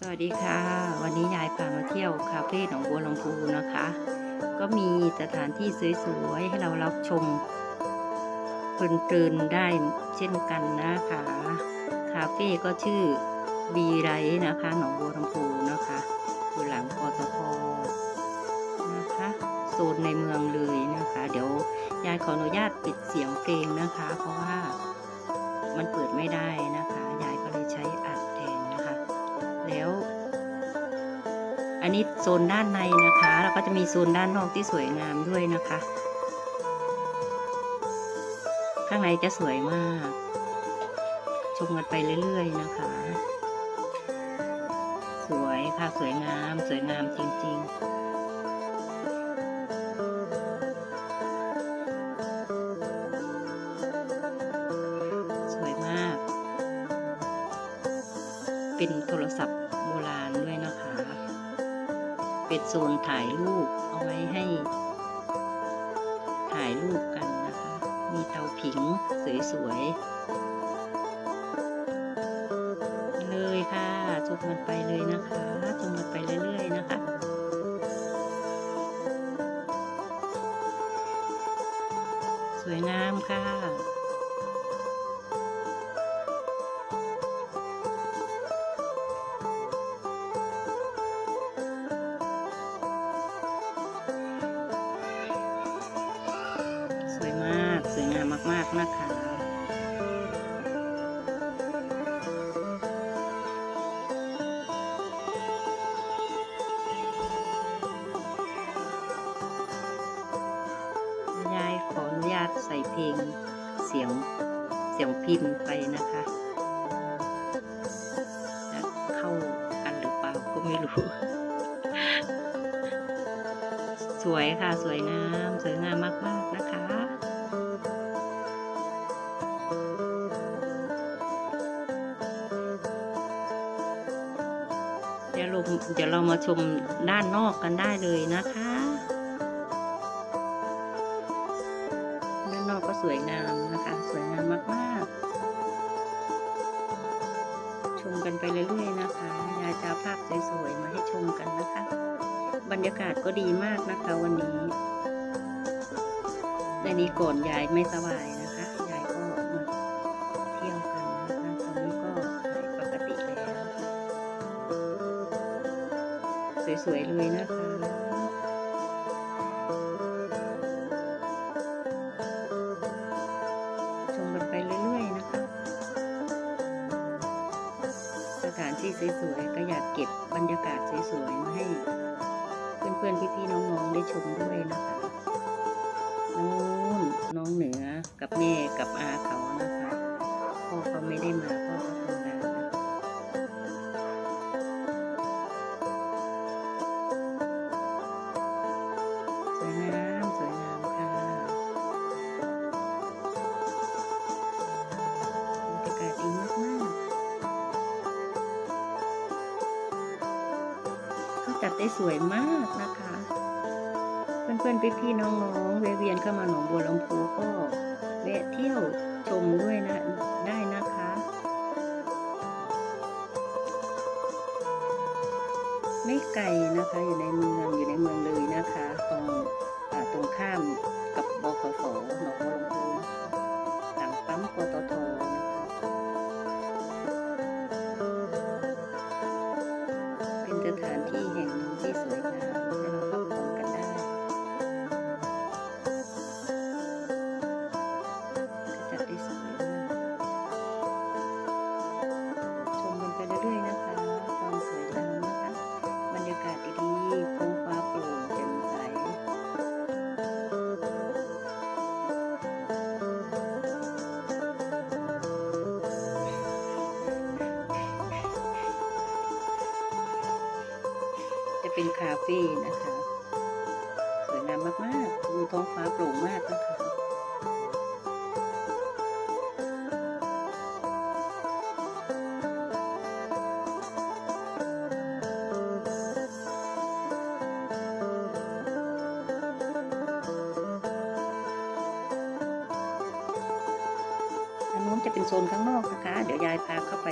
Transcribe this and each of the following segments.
สวัสดีค่ะ วันนี้ยายพามาเที่ยวคาเฟ่หนองบัวลำพูนะคะ ก็มีสถานที่สวยๆให้เรารับชมเพลินๆได้เช่นกันนะคะ คาเฟ่ก็ชื่อบีไรนะคะหนองบัวลำพูนะคะอยู่หลังปตทนะคะโซนในเมืองเลยนะคะ เดี๋ยวยายขออนุญาตปิดเสียงเพลงนะคะ เพราะว่ามันเปิดไม่ได้นะคะ ยายก็เลยใช้อัด แล้ว อันนี้โซนด้านในนะคะ แล้วก็จะมีโซนด้านนอกที่สวยงามด้วยนะคะ ข้างในจะสวยมาก ชมกันไปเรื่อยๆนะคะ สวยค่ะสวยงามสวยงามจริงๆสวยมากเป็นโทรศัพท์ เป็นโซนถ่ายรูปเอาไว้ให้ ถ่ายรูปกันนะคะ มีเตาผิงสวยๆ เลยค่ะชมกันไปเลยนะคะชมกันไปเรื่อยๆนะคะสวยงามค่ะ มากนะคะยายขออนุญาตใส่เพลงเสียงเสียงพินไปนะคะจะเข้ากันหรือเปล่าก็ไม่รู้ สวยค่ะ สวยงาม สวยงามมาก ๆ นะคะ เดี๋ยวเรามาชมด้านนอกกันได้เลยนะคะ ด้านนอกก็สวยงามนะคะ สวยงามมากๆ ชมกันไปเรื่อยๆนะคะยายจะเอาภาพสวยๆมาให้ชมกันนะคะ บรรยากาศก็ดีมากนะคะวันนี้แต่นี้ก่อนยายไม่สบาย สวย สวยมากนะคะ เพื่อนๆพี่ๆน้องๆแวเวียนเข้ามาหนองบัวลำพูก็แวะเที่ยวชมด้วยนะได้นะคะไม่ไกลนะคะอยู่ในเมืองอยู่ในเมืองเลยนะคะ ตรงตรงข้ามกับบขสหนองบัวลำพูหลังปั๊มปตทเป็นสถานที่แห่ง ห เป็นคาเฟ่นะคะ สวยงามมากๆดูท้องฟ้าโปร่งมากนะคะันนู้นจะเป็นโซนข้างนอกนะคะ เดี๋ยวยายพาเข้าไป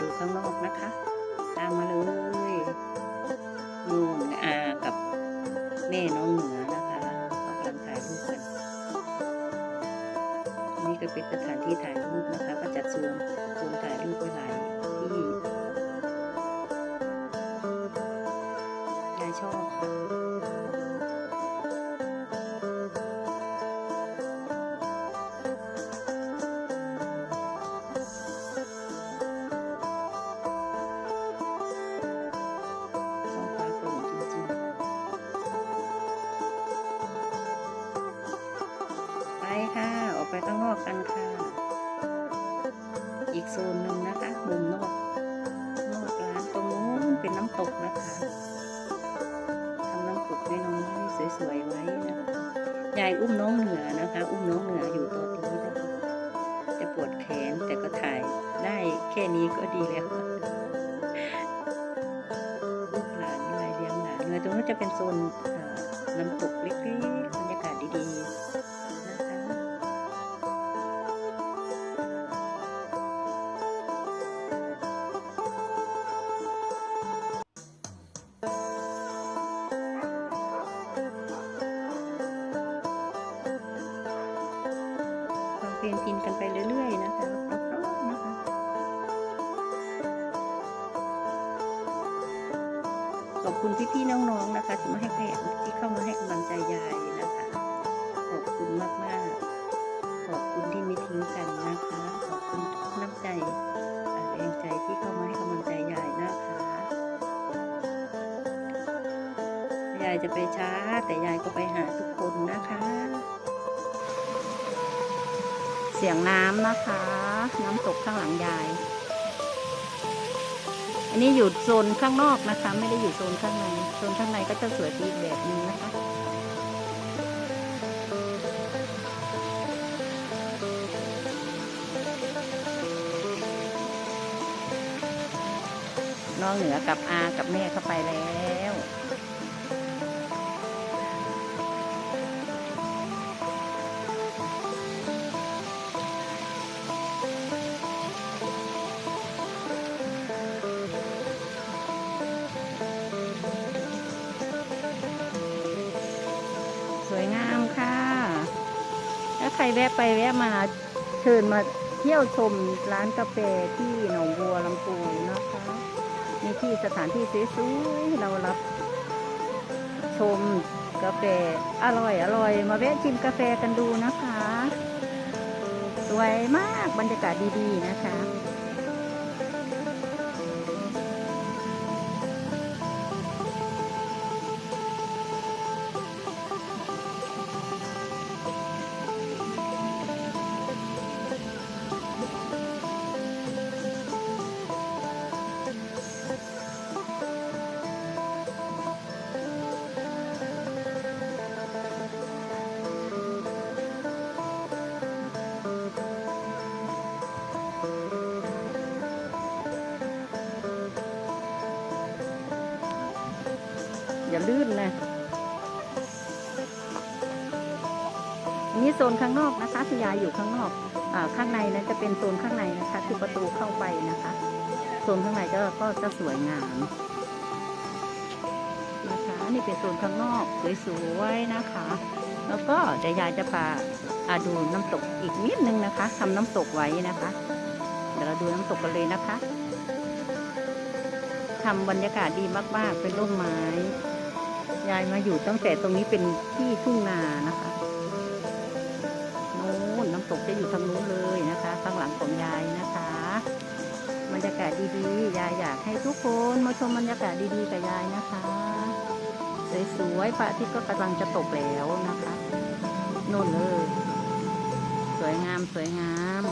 ดูข้างนอกนะคะ ตามมาเลย นู่นอากับแม่น้องเหนือนะคะกำลังถ่ายรูปกันนี่ก็เป็นสถานที่ถ่ายรูปนะคะ ก็จัดซูมซูมถ่ายรูปไว้หลายที่ยายชอบค่ะ ค่ะ ออกไปข้างนอกกันค่ะ อีกโซนหนึ่งนะคะมุมนอกนอกร้านตรงนู้นเป็นน้ำตกนะคะทำน้ำตกให้น้อยสวยๆไว้นะคะยายอุ้มน้องเหนือนะคะ อุ้มน้องเหนืออยู่ตอนนี้นะคะจะปวดแขนแต่ก็ถ่ายได้แค่นี้ก็ดีแล้วลูกหลานอะไรเลี้ยงหลานเลยตรงนู้นจะเป็นโซนน้ำตกเล็กๆ เพลงพินกันไปเรื่อย ๆ นะคะเพราะๆนะคะขอบคุณพี่ๆน้องๆนะคะที่มาให้แรงที่เข้ามาให้กำลังใจยายนะคะ ขอบคุณมากๆ ขอบคุณที่ไม่ทิ้งกันนะคะ ขอบคุณทุกน้ำใจแรงใจที่เข้ามาให้กำลังใจยายนะคะยายจะไปช้า แต่ยายก็ไปหาทุกคนนะคะ เสียงน้ำนะคะ น้ำตกข้างหลังยาย อันนี้อยู่โซนข้างนอกนะคะ ไม่ได้อยู่โซนข้างใน โซนข้างในก็จะสวยอีกแบบนึงนะคะน้องเหนือกับอากับแม่เข้าไปแล้ว ใครแวะไปแวะมาเชิญมาเที่ยวชมร้านกาแฟที่หนองบัวลำพูนะคะมีที่สถานที่สวยๆเรารับชมกาแฟอร่อยอร่อย มาแวะชิมกาแฟกันดูนะคะ สวยมากบรรยากาศดีๆนะคะ อย่าลื่นนะนี้โซนข้างนอกนะคะคือยายอยู่ข้างนอกอาข้างในนั้นจะเป็นโซนข้างในนะคะคือประตูเข้าไปนะคะ โซนข้างในก็ก็จะสวยงามนะคะนี่เป็นโซนข้างนอกสวยๆนะคะ แล้วก็เดี๋ยวยายจะพาอาดูน้ำตกอีกนิดนึงนะคะทำน้ำตกไว้นะคะ เดี๋ยวเราดูน้ำตกกันเลยนะคะทำบรรยากาศดีมากๆ เป็นร่มไม้ ยายมาอยู่ตั้งแต่ตรงนี้เป็นที่ทุ่งนานะคะโน้นน้ำตกจะอยู่ทางนู้นเลยนะคะ ข้างหลังของยายนะคะบรรยากาศดีๆ ยายอยากให้ทุกคนมาชมบรรยากาศดีๆกับยายนะคะสวยๆพระอาทิตย์ก็กำลังจะตกแล้วนะคะโน่นเลย สวยงามสวยงาม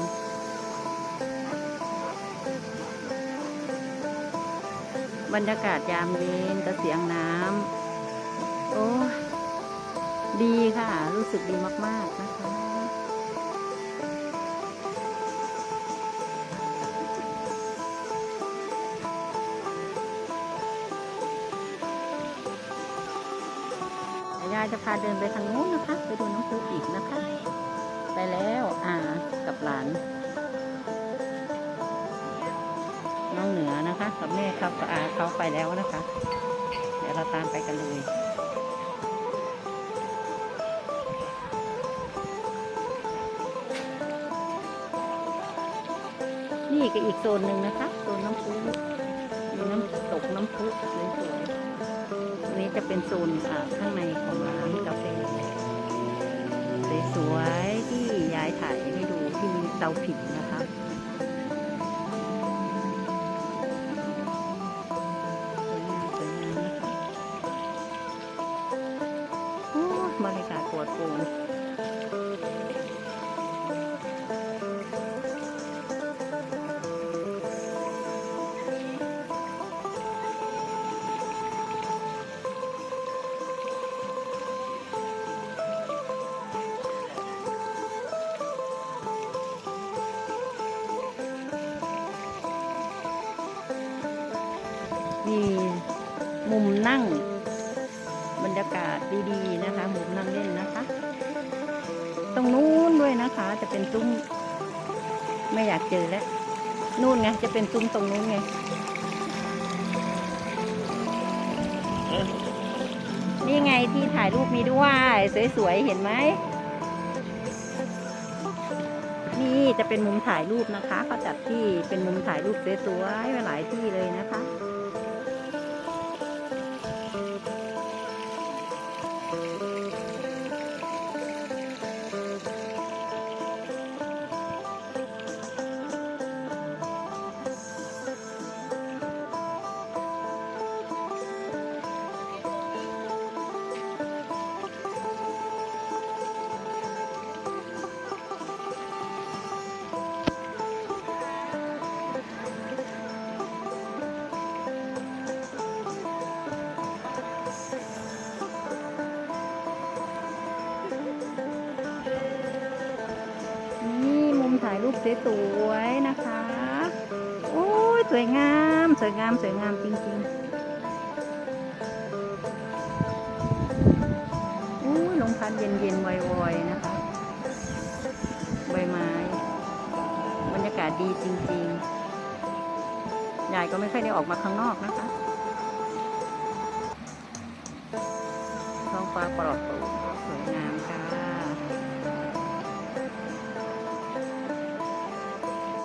บรรยากาศยามเย็นกับเสียงน้ำ โอ้ดีค่ะ รู้สึกดีมาก ๆ นะคะเดี๋ยวยายจะพาเดินไปทางโน้นนะคะ ไปดูน้ำพุอีกนะคะ ไปแล้วอ่ากับหลาน น้องเหนือนะคะ กับแม่ครับกับอาเขาไปแล้วนะคะ เดี๋ยวเราตามไปกันเลย นี่ก็อีกโซนหนึ่งนะคะโซนน้ำพุมีน้ำตกน้ำพุสวยๆอันนี้จะเป็นโซนอ่าข้างในของร้านกาแฟสวยๆที่ยายถ่ายให้ดูที่มีเตาผิงนะคะ ตรงนู้นด้วยนะคะ จะเป็นซุ้มไม่อยากเจอแล้วนู่นไงจะเป็นซุ้มตรงนู้นไงนี่ไงที่ถ่ายรูปมีด้วย สวยๆ เห็นไหม นี่จะเป็นมุมถ่ายรูปนะคะเขาจัดที่เป็นมุมถ่ายรูปสวยๆไว้หลายที่เลยนะคะ สวยๆนะคะ โอ้ยสวยงาม สวยงาม สวยงามจริงๆอุ้ยลมพัดเย็นๆวอยๆนะคะ ใบไม้ บรรยากาศดีจริงๆ ยายก็ไม่ค่อยได้ออกมาข้างนอกนะคะ ท้องฟ้าปลอดโปร่งสวยงาม